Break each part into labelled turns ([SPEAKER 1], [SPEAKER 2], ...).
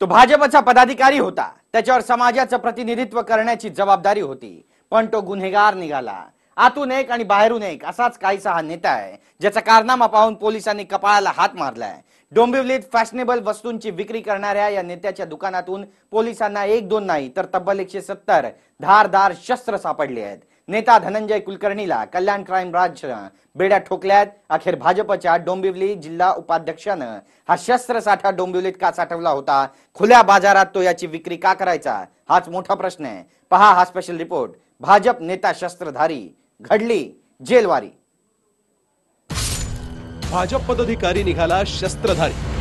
[SPEAKER 1] तो भाजपचा पदाधिकारी होता. त्याच्यावर समाजाचं प्रतिनिधित्व करण्याची जबाबदारी होती. पण तो गुन्हेगार निघाला. आतून एक आणि बाहेरून एक असाच काहीसा हा नेता आहे ज्याचा कारनामा पाहून पोलिसांनी कपाळाला हात मारलाय. डोंबिवलीत फॅशनेबल वस्तूंची विक्री करणाऱ्या या नेत्याच्या दुकानातून पोलिसांना एक दोन नाही तर तब्बल एकशे सत्तर धारदार शस्त्र सापडले आहेत. नेता धनंजय कुलकर्णीला कल्याण क्राईम ब्रांच बेड्या ठोकल्यात. अखेर भाजपच्या डोंबिवली जिल्हा उपाध्यक्षानं हा शस्त्रसाठा डोंबिवलीत का साठवला होता? खुल्या बाजारात तो याची विक्री का करायचा? हाच मोठा प्रश्न आहे. पहा हा स्पेशल रिपोर्ट भाजप नेता शस्त्रधारी घडली जेलवारी.
[SPEAKER 2] भाजप पदाधिकारी निघाला शस्त्रधारी.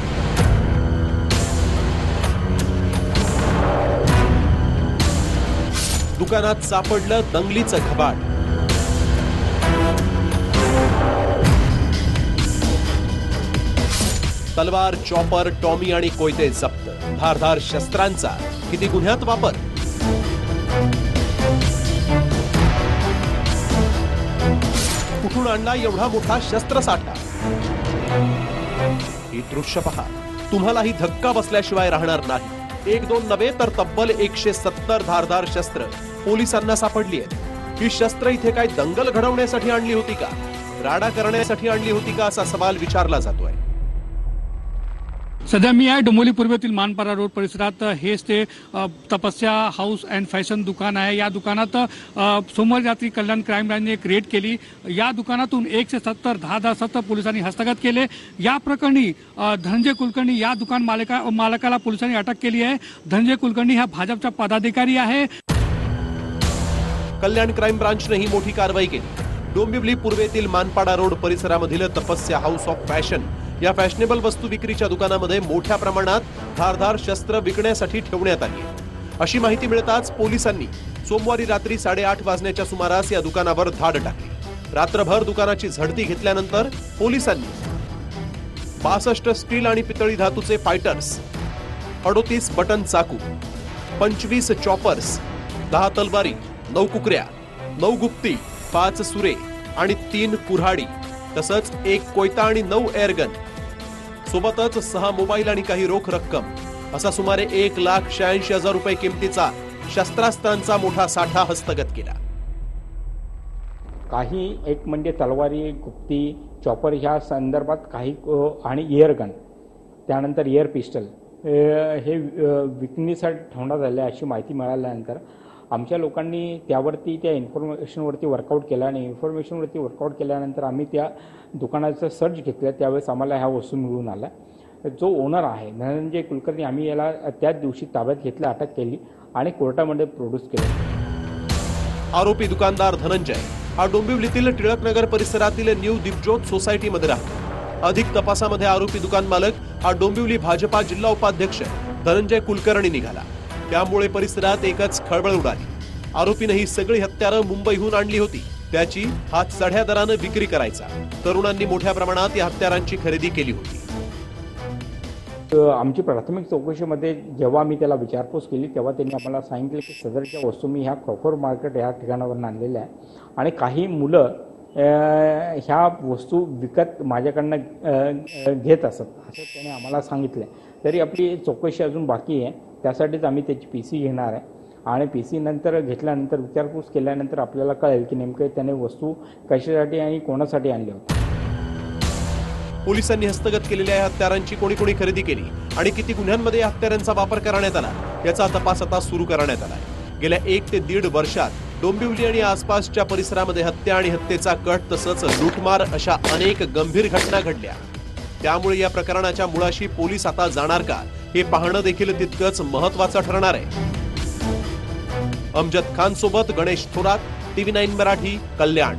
[SPEAKER 2] दुकानात सापडलं दंगलीचं घबाड तलवार चॉपर टॉमी आणि कोयते जप्त. धारधार शस्त्रांचा किती गुन्ह्यात वापर? कुठून आणला एवढा मोठा शस्त्रसाठा? ही दृश्य पहा. तुम्हालाही धक्का बसल्याशिवाय राहणार नाही. एक दोन नव्हे तर तब्बल एकशे सत्तर धारधार शस्त्र पोलिसांना सापडली आहेत. ही शस्त्र इथे काय दंगल घडवण्यासाठी आणली होती का? राडा करण्यासाठी आणली होती का असा सवाल विचारला जातोय.
[SPEAKER 3] सध्या मी आहे डोंबोली पूर्वेतील मानपारा रोड परिसरात. हेच ते तपस्या हाऊस अँड फॅशन दुकान आहे. या दुकानात अ, सोमवारी रात्री कल्याण क्राईम ब्रँचने एक रेड केली. या दुकानातून एकशे सत्तर दहा दहा सत्तर पोलिसांनी हस्तगत केले. या प्रकरणी धनंजय कुलकर्णी या दुकान मालका मालकाला पोलिसांनी अटक केली आहे. धनंजय कुलकर्णी हा भाजपचा पदाधिकारी आहे.
[SPEAKER 2] कल्याण क्राईम ब्रांचने ही मोठी कारवाई केली. डोंबिवली पूर्वेतील मानपाडा रोड परिसरामधील तपस्या हाऊस ऑफ फॅशन या फॅशनेबल वस्तू विक्रीच्या दुकानामध्ये मोठ्या प्रमाणात धारधार शस्त्र विकण्यासाठी ठेवण्यात आली अशी माहिती मिळताच पोलिसांनी सोमवारी रात्री साडेआठ वाजण्याच्या सुमारास या दुकानावर धाड टाकली. रात्रभर दुकानाची झडती घेतल्यानंतर पोलिसांनी बासष्ट स्टील आणि पितळी धातूचे फायटर्स अडोतीस बटन चाकू पंचवीस चॉपर्स दहा तलवारी नऊ कुकऱ्या नऊ गुप्ती पाच सुरे आणि तीन कुऱ्हाडी तसंच एक कोयता आणि नऊ एअरगन सोबतच सहा मोबाईल आणि काही रोख रक्कम. असा सुमारे एक लाख शहाऐंशी हजार रुपये किमतीचा शस्त्रास्त्रांचा मोठा साठा हस्तगत केला.
[SPEAKER 4] काही एक म्हणजे तलवारी गुप्ती चॉपर ह्या संदर्भात काही आणि एअरगन त्यानंतर एअर पिस्टल हे विकणीसाठी ठेवण्यात आले अशी माहिती मिळाल्यानंतर आमच्या लोकांनी त्यावरती त्या इन्फॉर्मेशनवरती वर्कआउट केलं आणि इन्फॉर्मेशनवरती वर्कआउट केल्यानंतर आम्ही त्या दुकानाचं सर्च घेतलं. त्यावेळेस आम्हाला ह्या वस्तू मिळून आल्या. जो ओनर आहे धनंजय कुलकर्णी आम्ही याला त्याच दिवशी ताब्यात घेतलं अटक केली आणि कोर्टामध्ये प्रोड्यूस केलं.
[SPEAKER 2] आरोपी दुकानदार धनंजय हा डोंबिवलीतील टिळकनगर परिसरातील न्यू दीपज्योत सोसायटीमध्ये राहतो. अधिक तपासामध्ये आरोपी दुकान मालक हा डोंबिवली भाजपा जिल्हा उपाध्यक्ष धनंजय कुलकर्णी निघाला. त्यामुळे परिसरात एकच खळबळ उडाली. आरोपीने ही सगळी हत्यारं मुंबईहून आणली होती. त्याची हा चढ्या दरानं विक्री करायचा. तरुणांनी मोठ्या प्रमाणात या हत्यारांची खरेदी केली होती.
[SPEAKER 4] आमची प्राथमिक चौकशीमध्ये जेव्हा मी त्याला विचारपूस केली तेव्हा त्यांनी आम्हाला सांगितलं की सदरच्या वस्तू मी ह्या खोखोर मार्केट ह्या ठिकाणावरून आणलेल्या आहे आणि काही मुलं ह्या वस्तू विकत माझ्याकडनं घेत असत असं त्याने आम्हाला सांगितलं. तरी आपली चौकशी अजून बाकी आहे. त्यासाठीच आम्ही त्याची पी सी घेणार आहे. आणि पी सी नंतर घेतल्यानंतर विचारपूस केल्यानंतर आपल्याला कळेल की नेमकं त्याने वस्तू कशासाठी आणि कोणासाठी आणली होती
[SPEAKER 2] पोलिसांनी हस्तगत केलेल्या या हत्यारांची कोणी कोणी खरेदी केली आणि किती गुन्ह्यांमध्ये या हत्यारांचा वापर करण्यात आला याचा तपास आता सुरू करण्यात आला गेल्या एक ते दीड वर्षात डोंबिवली आणि आसपासच्या परिसरामध्ये हत्या आणि हत्येचा कट तसंच लूटमार अशा अनेक गंभीर घटना घडल्या. त्यामुळे या प्रकरणाच्या मुळाशी पोलीस आता जाणार का हे पाहणं देखील तितकंच महत्वाचं ठरणार आहे. अमजद खान सोबत गणेश थोरात टीव्ही नाईन मराठी कल्याण.